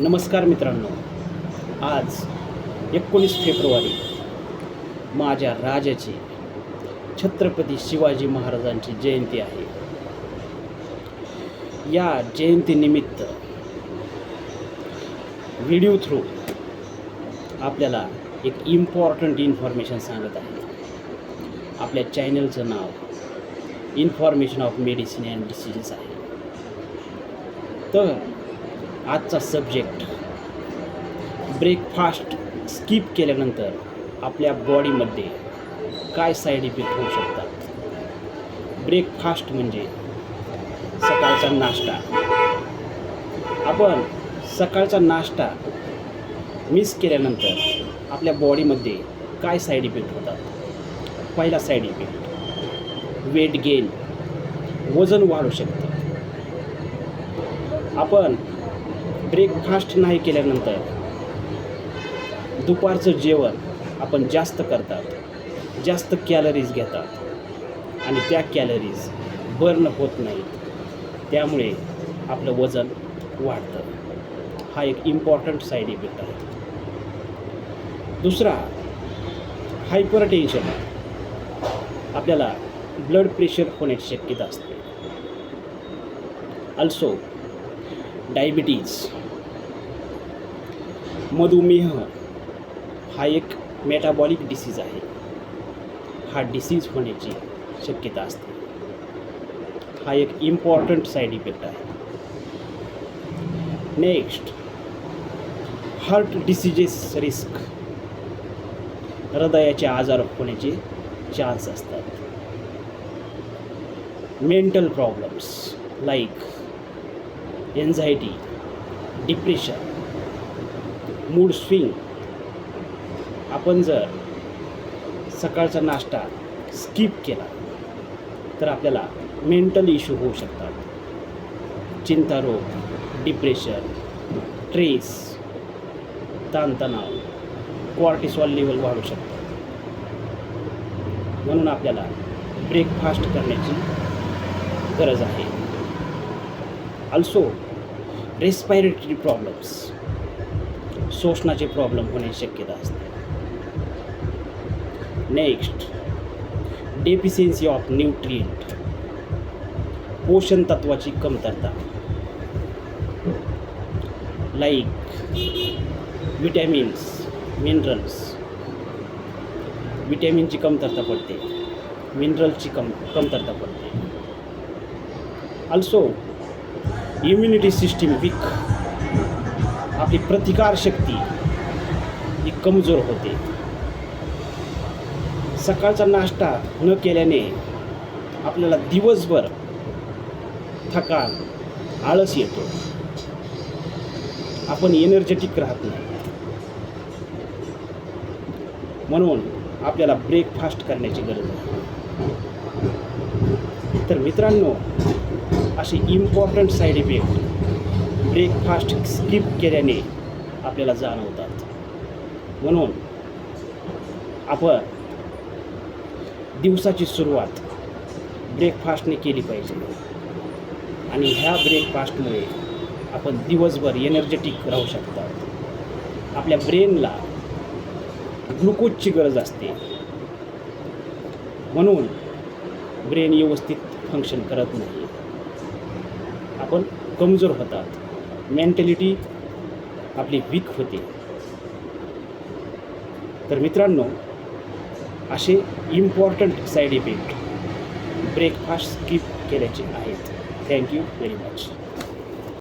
नमस्कार मित्रांनो. आज एकोणीस फेब्रुवारी माझ्या राजाची छत्रपती शिवाजी महाराजांची जयंती आहे. या जयंतीनिमित्त व्हिडिओ थ्रू आपल्याला एक इम्पॉर्टंट इन्फॉर्मेशन सांगत आहे. आपल्या चॅनलचं नाव information of medicine and diseases आहे. तर आजचा सब्जेक्ट ब्रेकफास्ट स्किप केल्यानंतर आपल्या बॉडीमध्ये काय साईड इफेक्ट होऊ शकतात? ब्रेकफास्ट म्हणजे सकाळचा नाश्ता. आपण सकाळचा नाश्ता मिस केल्यानंतर आपल्या बॉडीमध्ये काय साईड इफेक्ट होतात? पहिला साईड इफेक्ट वेट गेन वजन वाढू शकतं. आपण ब्रेकफास्ट नाही केल्यानंतर दुपारचं जेवण आपण जास्त करतात जास्त कॅलरीज घेतात आणि त्या कॅलरीज बर्न होत नाहीत. त्यामुळे आपलं वजन वाढतं. हा एक इम्पॉर्टंट साईड इफेक्ट आहे. दुसरा हायपर टेन्शन आपल्याला ब्लड प्रेशर होण्याची शक्यता असते. अल्सो डायबिटीज मधुमेह हा एक मेटाबॉलिक डिसीज आहे. हा डिसीज होण्याची शक्यता असते. हा एक इम्पॉर्टंट साईड इफेक्ट आहे. नेक्स्ट हार्ट डिसिजेस रिस्क हृदयाचे आजार होण्याचे चान्स असतात. Mental problems like anxiety depression mood swing. आपण जर सकाळचा नाश्ता स्किप केला तर आपल्याला मेंटल इश्यू होऊ शकतात. चिंतारोग डिप्रेशन स्ट्रेस ताणतणाव कॉर्टिसॉल लेवल वाढू शकतात. म्हणून आपल्याला ब्रेकफास्ट करण्याची गरज आहे. अल्सो रेस्पायरेटरी प्रॉब्लेम्स शोषणाचे प्रॉब्लेम होण्याची शक्यता असते. नेक्स्ट डेफिशियन्सी ऑफ न्यूट्रिएंट पोषण तत्वाची कमतरता. लाईक विटॅमिन्स मिनरल्स विटॅमिनची कमतरता पडते. मिनरल्सची कम कमतरता पडते. अल्सो इम्युनिटी सिस्टीम वीक आपली प्रतिकारशक्ती ही कमजोर होते. सकाळचा नाश्ता न केल्याने आपल्याला दिवसभर थकान आळस येतो. आपण एनर्जेटिक राहत नाही. म्हणून आपल्याला ब्रेकफास्ट करण्याची गरज आहे. तर मित्रांनो असे important side effect breakfast skip केल्याने आपल्याला जाणवतात. म्हणून आपण दिवसाची सुरुवात ब्रेकफास्टने केली पाहिजे. आणि ह्या ब्रेकफास्टमुळे आपण दिवसभर एनर्जेटिक राहू शकतात. आपल्या ब्रेनला ग्लुकोजची गरज असते. म्हणून ब्रेन व्यवस्थित फंक्शन करत नाही. आपण कमजोर होतात. मेंटॅलिटी आपली वीक होते. तर मित्रांनो असे important side effect breakfast skip केल्याचे आहेत. Thank you very much